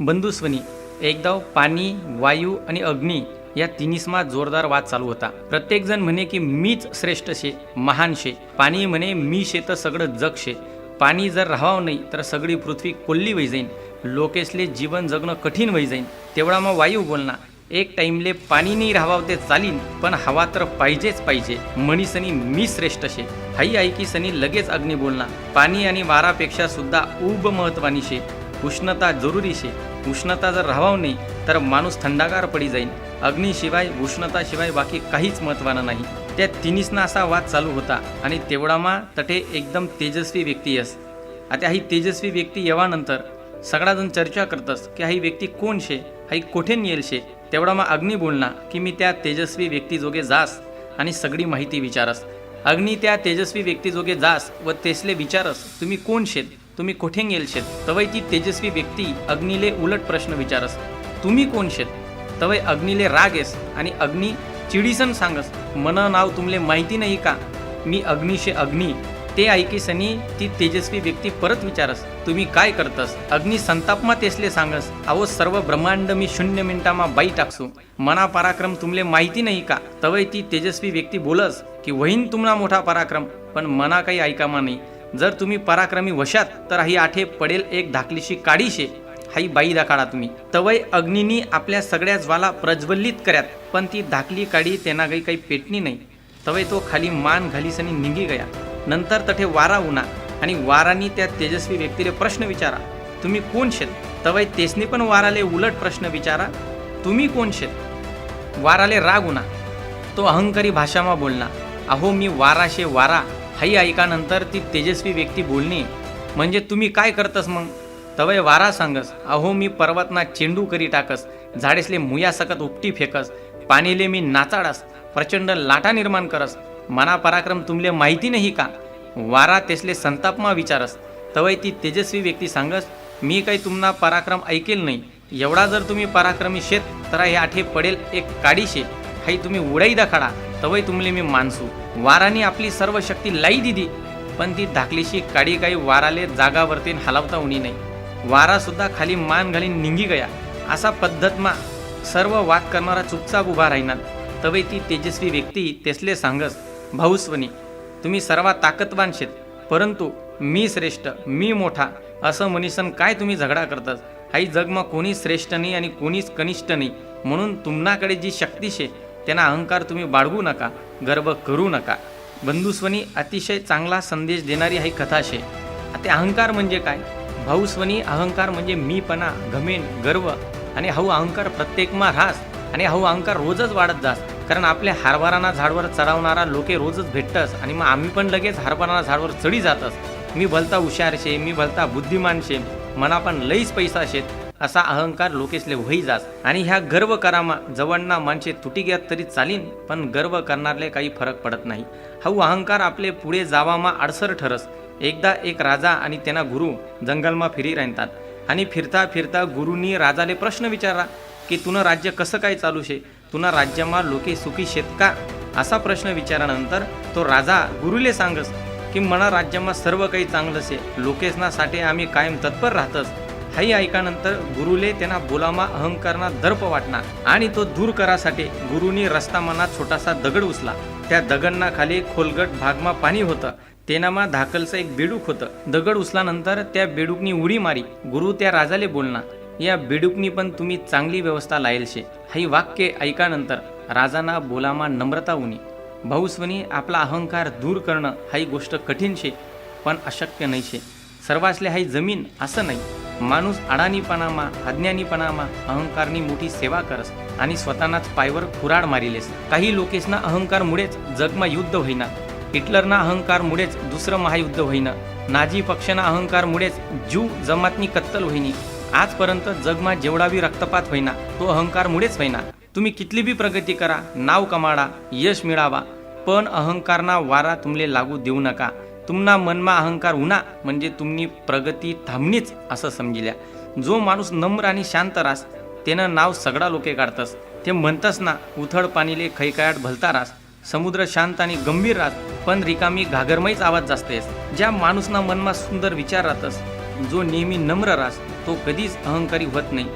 बंधुस्वनी एकदा पाणी वायू आणि अग्नी या तिन्हीसमा जोरदार वाद चालू होता. प्रत्येकजण म्हणे की मीच श्रेष्ठ शे महान शे. पाणी म्हणे मी शे तर सगळं जग शे. पाणी जर राहावं नाही तर सगळी पृथ्वी कोल्ली वही जाईन. लोकेसले जीवन जगणं कठीण वही जाईन. तेवढा मग वायू बोलना. एक टाईमले पाणी नाही राहावं ते चालीन पण हवा तर पाहिजेच पाहिजे. मनीसनी मी श्रेष्ठ शे. हाई ऐकी सनी लगेच अग्नी बोलना. पाणी आणि वारापेक्षा सुद्धा उब महत्वानी शे. उष्णता जरुरी शे. उष्णता जर राहाव नाही तर माणूस थंडागार पडी जाईल अग्नीशिवाय उष्णताशिवाय बाकी काहीच महत्वानं नाही. त्या तिन्हीसना असा वाद चालू होता आणि तेवढामा तटे एकदम तेजस्वी व्यक्ती येस. आता ही तेजस्वी व्यक्ती येवानंतर सगळाजण चर्चा करतस की ही व्यक्ती कोण शे? हाई कोठे येईल शे? तेवढा मग अग्नी बोलना की मी त्या तेजस्वी व्यक्तीजोगे जास आणि सगळी माहिती विचारस. अग्नी त्या तेजस्वी व्यक्तीजोगे जास व तेसले विचारस तुम्ही कोण शेत तुम्ही कोठे गेल शेत? तवय ती तेजस्वी व्यक्ती अग्नीले उलट प्रश्न विचारस. तुम्ही कोण शेत? तवय अग्नीले राग येस आणि अग्नी चिडीसन सांगस मन नाव तुमले माहिती नाही का? मी अग्निशे अग्नी. ते ऐकीसनी ती तेजस्वी व्यक्ती परत विचारस तुम्ही काय करतस? अग्नी संतापमा तेसले सांगस आवो सर्व ब्रह्मांड मी शून्य मिनिटामा बाई टाकसू. मना पराक्रम तुमले माहिती नाही का? तवय ती तेजस्वी व्यक्ती बोलस की वहीन तुम्हाला मोठा पराक्रम पण मना काही ऐकामा नाही. जर तुम्ही पराक्रमी वशात तर ही आठे पडेल एक धाकलीशी काडीशे. हाई बाई दाखाडा तुम्ही. तवय अग्निनी आपल्या सगळ्या ज्वाला प्रज्वलित कर्यात पण ती धाकली काडी त्यांना काही काही पेटणी नाही तवय तो खाली मान घालीसनी निघी गया. नंतर तठे वारा उन्हा आणि वारानी त्या तेजस्वी व्यक्तीले प्रश्न विचारा. तुम्ही कोण शेत? तवय तेसनी पण वाराले उलट प्रश्न विचारा. तुम्ही कोण शेत? वाराले राग उना. तो अहंकारी भाषामा बोलना. अहो मी वाराशे वारा. हाई ऐकानंतर ती तेजस्वी व्यक्ती बोलणे म्हणजे तुम्ही काय करतस मग? तवय वारा सांगस. अहो मी पर्वतना चेंडू करी टाकस. झाडेसले मुया सकत उपटी फेकस. पाणीले मी नाचाडस. प्रचंड लाटा निर्माण करस. मना पराक्रम तुमले माहिती नाही का? वारा तेसले संतापमा विचारस. तवय ती तेजस्वी व्यक्ती सांगस मी काही तुम्हाला पराक्रम ऐकेल नाही. एवढा जर तुम्ही पराक्रमी शेत तर हे आठे पडेल एक काडीशे. हाई तुम्ही उडाई दाखाडा. तवय तुमले मी मानसू. वाराने आपली सर्व शक्ती लाई दिदी. पण ती धाकलीशी काडी काही वाराले जागावरती हलवता उनी नाही. वारा सुद्धा खाली मान घालीन निंगी गया. असा पद्धतमा सर्व वाद करणारा चुपचाप उभा राहिनात. तवय ती तेजस्वी व्यक्ती तेसले सांगस भाऊस्वनी तुम्ही सर्वात ताकदवान शेत. परंतु मी श्रेष्ठ मी मोठा. असं मनीसन काय तुम्ही झगडा करतात हाई जगमा कोणी श्रेष्ठ नाही आणि कोणीच कनिष्ठ नाही. म्हणून तुम्हाकडे जी शक्ती शे त्यांना अहंकार तुम्ही बाळगू नका गर्व करू नका. बंधुस्वनी अतिशय चांगला संदेश देणारी ही कथा शे ते अहंकार म्हणजे काय? भाऊस्वनी अहंकार म्हणजे मीपणा घमेन गर्व आणि हाऊ अहंकार प्रत्येकमा रास आणि हाऊ अहंकार रोजच वाढत जास. कारण आपल्या हारभाराना झाडवर चढवणारा लोके रोजच भेटतस आणि मग आम्ही पण लगेच हारभाराना झाडवर चढी जातस. मी भलता हुशार शे मी भलता बुद्धिमान शे मना पण लईच पैसा शेत. असा अहंकार लोकेसले वही जास. आणि ह्या गर्व करामा जवळना माणसे तुटी घ्यात तरी चालीन पण गर्व करणारले काही फरक पडत नाही. हाऊ अहंकार आपले पुढे जावामा अडसर ठरस. एकदा एक राजा आणि त्यांना गुरु जंगलमा फिरी राहतात आणि फिरता फिरता गुरुनी राजाले प्रश्न विचारला की तुनं राज्य कसं काय चालू शे? तुना राज्यमा लोके सुखी शेत का? असा प्रश्न विचारानंतर तो राजा गुरुले सांगस की मना राज्यमा सर्व काही चांगलं शे. लोकेसनासाठी आम्ही कायम तत्पर राहतस. हाही ऐकानंतर गुरुले त्यांना बोलामा अहंकारना दर्प वाटणार आणि तो दूर करासाठी गुरुनी रस्ता मनात छोटासा दगड उचला. त्या दगडना खाली खोलगट भागमा पाणी होतं. तेनामा धाकलचं एक बेडूक होतं. दगड उचलानंतर त्या बेडूकनी उडी मारी. गुरु त्या राजाले बोलणार या बेडूकनी पण तुम्ही चांगली व्यवस्था लायल शे हाही वाक्य ऐकानंतर राजांना बोलामा नम्रता उनी. भाऊस्वनी आपला अहंकार दूर करणं हाही गोष्ट कठीण शे पण अशक्य नाही शे सर्वासले हाही जमीन असं नाही. माणूस अडाणीपणामा अज्ञानीपणामा अहंकारनी मोठी सेवा करस आणि स्वतःनाच पायवर खुराड मारिलेस. काही लोकेसना अहंकारमुळेच जगमा युद्ध होईना. हिटलरना अहंकारमुळेच दुसरं महायुद्ध होईना. नाझी पक्षाना अहंकारमुळेच ज्यू जमातनी कत्तल होईनी. आजपर्यंत जगमा जेवढावी रक्तपात होईना तो अहंकारमुळेच होईना. तुम्ही कितली बी प्रगती करा नाव कमाडा यश मिळावा पण अहंकारना वारा तुमले लागू देऊ नका. तुमना मनमा अहंकार उना म्हणजे तुम्ही प्रगती थांबणीच असं समजिल्या. जो माणूस नम्र आणि शांत रास त्यानं नाव सगळा लोके काढतस. ते म्हणतस ना उथळ पाणीले खैकायाट भलता रास. समुद्र शांत आणि गंभीर राहत पण रिकामी घागरमयच आवाज जास्त येस ज्या माणूसना मनमा सुंदर विचार राहतस जो नेहमी नम्र रास तो कधीच अहंकारी होत नाही.